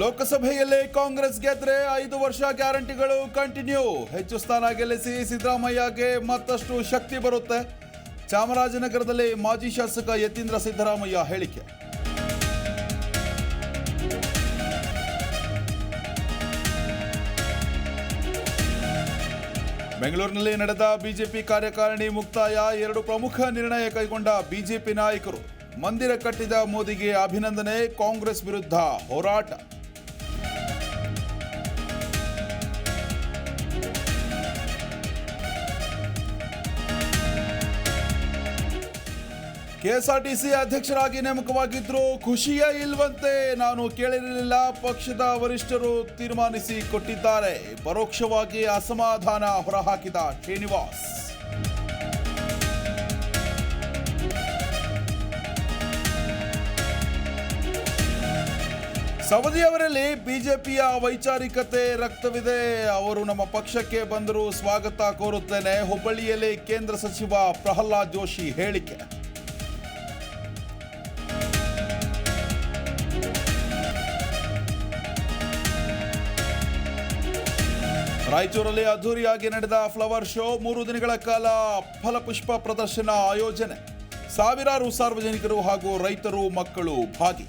ಲೋಕಸಭೆಯಲ್ಲಿ ಕಾಂಗ್ರೆಸ್ ಗೆದ್ರೆ ಐದು ವರ್ಷ ಗ್ಯಾರಂಟಿಗಳು ಕಂಟಿನ್ಯೂ. ಹೆಚ್ಚು ಸ್ಥಾನ ಗೆಲ್ಲಿಸಿ ಸಿದ್ದರಾಮಯ್ಯಗೆ ಮತ್ತಷ್ಟು ಶಕ್ತಿ ಬರುತ್ತೆ. ಚಾಮರಾಜನಗರದಲ್ಲಿ ಮಾಜಿ ಶಾಸಕ ಯತೀಂದ್ರ ಸಿದ್ದರಾಮಯ್ಯ ಹೇಳಿಕೆ. ಬೆಂಗಳೂರಿನಲ್ಲಿ ನಡೆದ ಬಿಜೆಪಿ ಕಾರ್ಯಕಾರಿಣಿ ಮುಕ್ತಾಯ ಎರಡು ಪ್ರಮುಖ ನಿರ್ಣಯ ಕೈಗೊಂಡ ಬಿಜೆಪಿ ನಾಯಕರು. ಮಂದಿರ ಕಟ್ಟಿದ ಮೋದಿಗೆ ಅಭಿನಂದನೆ ಕಾಂಗ್ರೆಸ್ ವಿರುದ್ಧ ಹೋರಾಟ. ಕೆಎಸ್ಆರ್ಟಿಸಿ ಅಧ್ಯಕ್ಷರಾಗಿ ನೇಮಕವಾಗಿದ್ರು ಖುಷಿಯೇ ಇಲ್ವಂತೆ ನಾನು ಕೇಳಿರಲಿಲ್ಲ. ಪಕ್ಷದ ವರಿಷ್ಠರು ತೀರ್ಮಾನಿಸಿ ಕೊಟ್ಟಿದ್ದಾರೆ. ಪರೋಕ್ಷವಾಗಿ ಅಸಮಾಧಾನ ಹೊರಹಾಕಿದ ಶ್ರೀನಿವಾಸ್. ಸವದಿಯವರಲ್ಲಿ ಬಿಜೆಪಿಯ ವೈಚಾರಿಕತೆ ರಕ್ತವಿದೆ. ಅವರು ನಮ್ಮ ಪಕ್ಷಕ್ಕೆ ಬಂದರೂ ಸ್ವಾಗತ ಕೋರುತ್ತೇನೆ. ಹುಬ್ಬಳ್ಳಿಯಲ್ಲಿ ಕೇಂದ್ರ ಸಚಿವ ಪ್ರಹ್ಲಾದ್ ಜೋಶಿ ಹೇಳಿಕೆ. ರಾಯಚೂರಲ್ಲಿ ಅದ್ದೂರಿಯಾಗಿ ನಡೆದ ಫ್ಲವರ್ ಶೋ ಮೂರು ದಿನಗಳ ಕಾಲ ಫಲಪುಷ್ಪ ಪ್ರದರ್ಶನ ಆಯೋಜನೆ. ಸಾವಿರಾರು ಸಾರ್ವಜನಿಕರು ಹಾಗೂ ರೈತರು ಮಕ್ಕಳು ಭಾಗಿ.